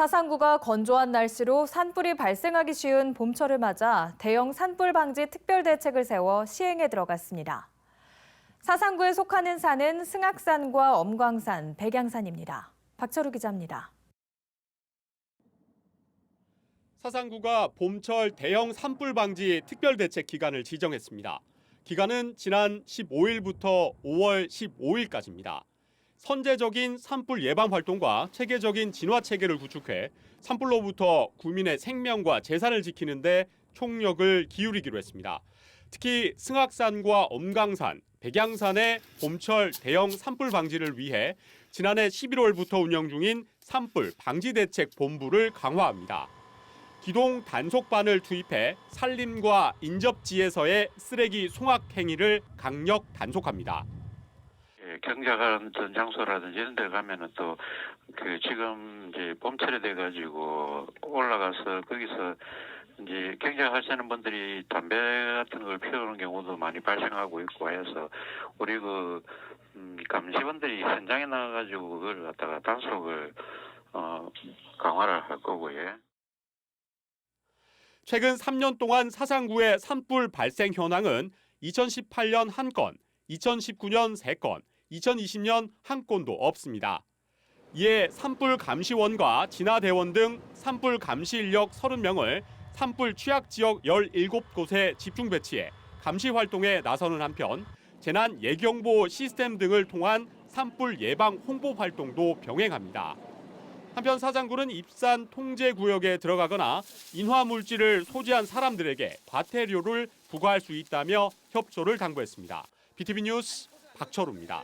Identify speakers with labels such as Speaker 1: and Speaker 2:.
Speaker 1: 사상구가 건조한 날씨로 산불이 발생하기 쉬운 봄철을 맞아 대형 산불 방지 특별 대책을 세워 시행에 들어갔습니다. 사상구에 속하는 산은 승악산과 엄광산, 백양산입니다. 박철우 기자입니다.
Speaker 2: 사상구가 봄철 대형 산불 방지 특별 대책 기간을 지정했습니다. 기간은 지난 15일부터 5월 15일까지입니다. 선제적인 산불 예방 활동과 체계적인 진화 체계를 구축해 산불로부터 구민의 생명과 재산을 지키는 데 총력을 기울이기로 했습니다. 특히 승악산과 엄강산, 백양산의 봄철 대형 산불 방지를 위해 지난해 11월부터 운영 중인 산불 방지 대책 본부를 강화합니다. 기동 단속반을 투입해 산림과 인접지에서의 쓰레기 송악 행위를 강력 단속합니다.
Speaker 3: 예, 경작하는 장소라든지 이런 데 가면은 또 그 지금 이제 봄철이 돼 가지고 올라가서 거기서 이제 경작하시는 분들이 담배 같은 걸 피우는 경우도 많이 발생하고 있고 해서 우리 그 음, 감시원들이 현장에 나가 가지고 그걸 갖다가 단속을 어 강화를 할 거고요.
Speaker 2: 최근 3년 동안 사상구의 산불 발생 현황은 2018년 1건, 2019년 3건, 2020년 1건도 없습니다. 이에 산불 감시원과 진화대원 등 산불 감시 인력 30명을 산불 취약 지역 17곳에 집중 배치해 감시 활동에 나서는 한편 재난 예경보 시스템 등을 통한 산불 예방 홍보 활동도 병행합니다. 한편 사장군은 입산 통제 구역에 들어가거나 인화 물질을 소지한 사람들에게 과태료를 부과할 수 있다며 협조를 당부했습니다. BTV 뉴스 박철우입니다.